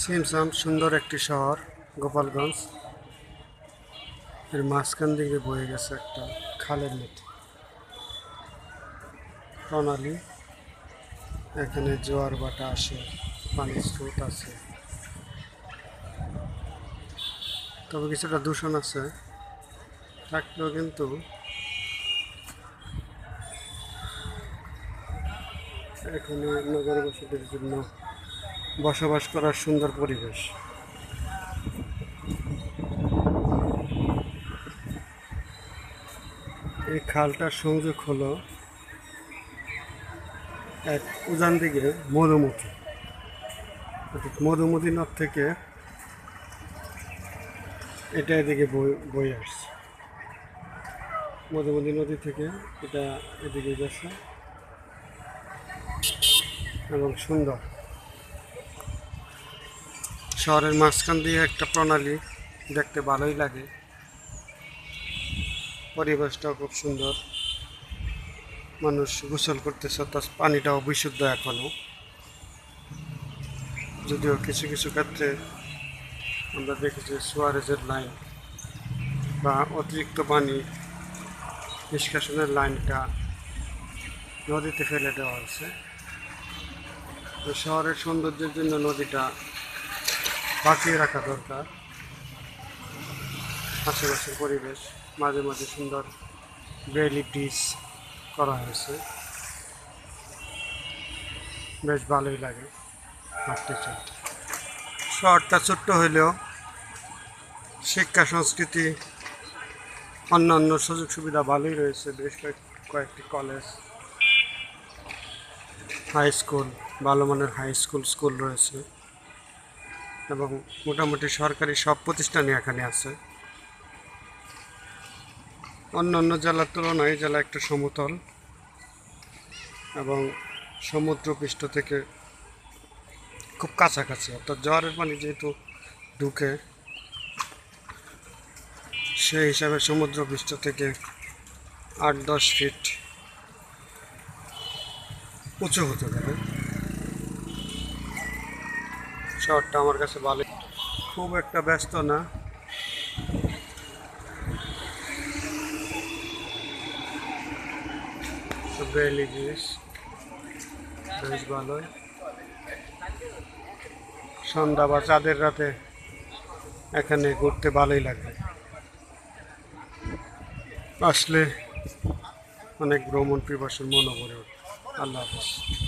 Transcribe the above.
সিমসাম সুন্দর একটি শহর, গোপালগঞ্জ। এর মাঝখান দিকে বয়ে গেছে একটা খালের মতো প্রণালী, এখানে জোয়ার বাটা আসে পানির স্রোত আছে। তবে কিছুটা দূষণ আছে। থাকলেও কিন্তু এখানে নগরবাসীদের জন্য বসবাস করার সুন্দর পরিবেশ। এই খালটার সংযোগ হলো এক উজান দিকে মধুমতি। মধুমতি নদ থেকে এটা এদিকে বই আসছে। মধুমতি নদী থেকে এটা এদিকে গেছে। এবং সুন্দর। শহরের মাঝখান দিয়ে একটা প্রণালী দেখতে ভালোই লাগে। পরিবেশটাও খুব সুন্দর। মানুষ গোসল করতেছে অর্থাৎ পানিটাও বিশুদ্ধ এখনও যদিও কিছু কিছু ক্ষেত্রে আমরা দেখেছি সুয়ারেজের লাইন বা অতিরিক্ত পানি নিষ্কাশনের লাইনটা নদীতে ফেলে দেওয়া হয়েছে। তো শহরের সৌন্দর্যের জন্য নদীটা বাঁচিয়ে রাখা দরকার। আশেপাশের পরিবেশ মাঝে মাঝে সুন্দর বেলি ব্রিজ করা হয়েছে। বেশ ভালোই লাগে হাঁটতে চলতে শহরটা ছোট্ট হইলেও শিক্ষা, সংস্কৃতি, অন্যান্য সুযোগ সুবিধা ভালোই রয়েছে। বেশ কয়েক- কয়েকটি কলেজ হাই স্কুল ভালো মানের হাই স্কুল স্কুল রয়েছে। এবং মোটামুটি সরকারি সব প্রতিষ্ঠানই এখানে আছে। অন্য অন্য জেলার তুলনায় জেলা একটা সমতল এবং সমুদ্রপৃষ্ঠ থেকে খুব কাছাকাছি, অর্থাৎ জোয়ারের পানি যেহেতু ঢুকে, সেই হিসাবে সমুদ্রপৃষ্ঠ থেকে আট দশ ফিট উঁচু হতে পারে। শহরটা আমার কাছে ভালো। খুব একটা ব্যস্ত না। জিনিস, বেশ ভালোই। সন্ধ্যা বা চাঁদের রাতে এখানে ঘুরতে ভালোই লাগে। আসলে অনেক ভ্রমণ পিপাসুর মনে পড়ে ওঠে। আল্লাহ হাফিজ।